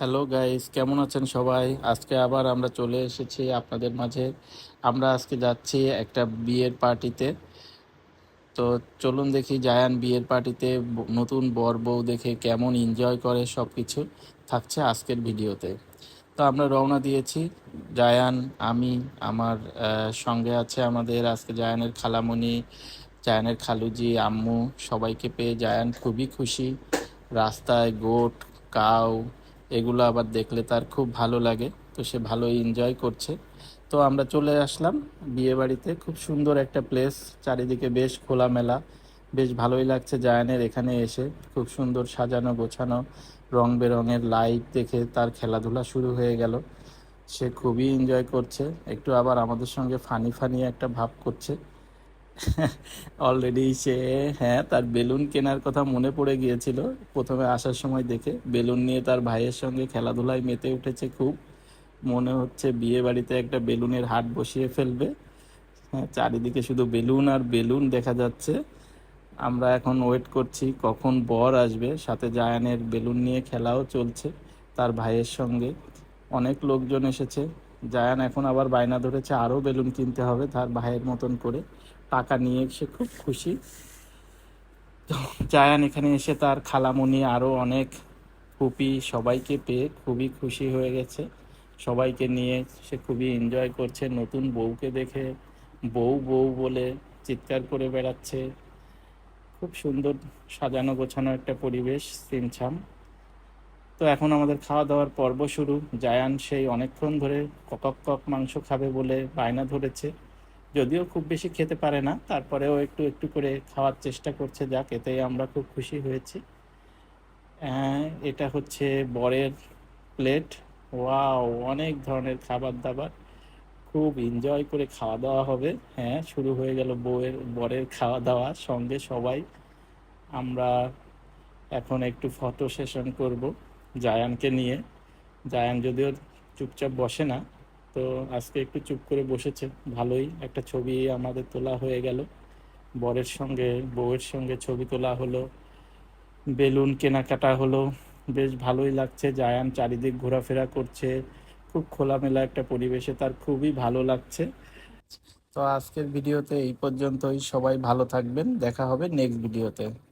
Hello guys কেমন আছেন সবাই? আজকে আবার আমরা চলে এসেছি আপনাদের মাঝে। আমরা আজকে যাচ্ছি একটা বিয়ের পার্টিতে। তো চলুন দেখি জায়ান বিয়ের পার্টিতে নতুন বর বউ দেখে কেমন এনজয় করে সব কিছু থাকছে আজকের ভিডিওতে। তো আমরা রওনা দিয়েছি। জায়ান, আমি, আমার সঙ্গে আছে আমাদের আজকে জায়ানের খালামণি জায়ানের খালুজি, আম্মু সবাইকে পেয়ে জায়ান খুবই খুশি। রাস্তায় গোট, কাউ এগুলো আবার দেখলে তার খুব ভালো লাগে। তো সে ভালোই এনজয় করছে। তো আমরা চলে আসলাম বিয়ে বাড়িতে। খুব সুন্দর একটা প্লেস চারিদিকে বেশ খোলামেলা। বেশ ভালোই লাগছে জায়ানের এখানে এসে। খুব সুন্দর সাজানো, গোছানো, রং বেরঙের লাইট দেখে তার খেলাধুলা শুরু হয়ে গেল। সে খুবই এনজয় করছে। একটু আবার আমাদের সঙ্গে ফানি ফানি একটা ভাব করছে। অলরেডি সে হ্যাঁ তার বেলুন কেনার কথা মনে পড়ে গিয়েছিল। প্রথমে আসার সময় দেখে বেলুন নিয়ে তার ভাইয়ের সঙ্গে খেলাধুলায় মেতে উঠেছে খুব। মনে হচ্ছে বিয়ে বাড়িতে একটা বেলুনের হাট বসিয়ে ফেলবে। হ্যাঁ চারিদিকে শুধু বেলুন আর বেলুন দেখা যাচ্ছে। আমরা এখন ওয়েট করছি কখন বর আসবে। সাথে জায়ানের বেলুন নিয়ে খেলাও চলছে তার ভাইয়ের সঙ্গে। অনেক লোকজন এসেছে। জায়ান এখন আবার বায়না ধরেছে, আরও বেলুন কিনতে হবে তার ভাইয়ের মতন করে। টাকা নিয়ে সে খুব খুশি। জায়ান এখানে এসে তার খালামণি আরও অনেক ফুপি সবাইকে পেয়ে খুবই খুশি হয়ে গেছে। সবাইকে নিয়ে সে খুবই এনজয় করছে, নতুন বউকে দেখে বউ বউ বলে চিৎকার করে বেড়াচ্ছে। খুব সুন্দর সাজানো গোছানো একটা পরিবেশ সিমছাম তো এখন আমাদের খাওয়া দাওয়ার পর্ব শুরু। জায়ান সেই অনেকক্ষণ ধরে কক কক মাংস খাবে বলে বায়না ধরেছে। যদিও খুব বেশি খেতে পারে না তারপরেও একটু একটু করে খাওয়ার চেষ্টা করছে যাক এতেই আমরা খুব খুশি হয়েছি। আহ, এটা হচ্ছে বরের প্লেট। ওয়াও অনেক ধরনের খাবার দাবার খুব এনজয় করে খাওয়া দাওয়া হবে। হ্যাঁ শুরু হয়ে গেল বউয়ের বরের খাওয়া দাওয়া সঙ্গে সবাই আমরা এখন একটু ফটো সেশন করব। জায়ানকে নিয়ে। জায়ান যদিও চুপচাপ বসে না, তো আজকে একটু চুপ করে বসেছে। ভালোই একটা ছবি আমাদের তোলা হয়ে গেল। বরের সঙ্গে, বউয়ের সঙ্গে ছবি তোলা হলো। বেলুন কেনাকাটা হলো। বেশ ভালোই লাগছে। জায়ান চারিদিক ঘোরাফেরা করছে। খুব খোলামেলা একটা পরিবেশে তার খুবই ভালো লাগছে। তো আজকের ভিডিওতে এই পর্যন্তই। সবাই ভালো থাকবেন। দেখা হবে নেক্সট ভিডিওতে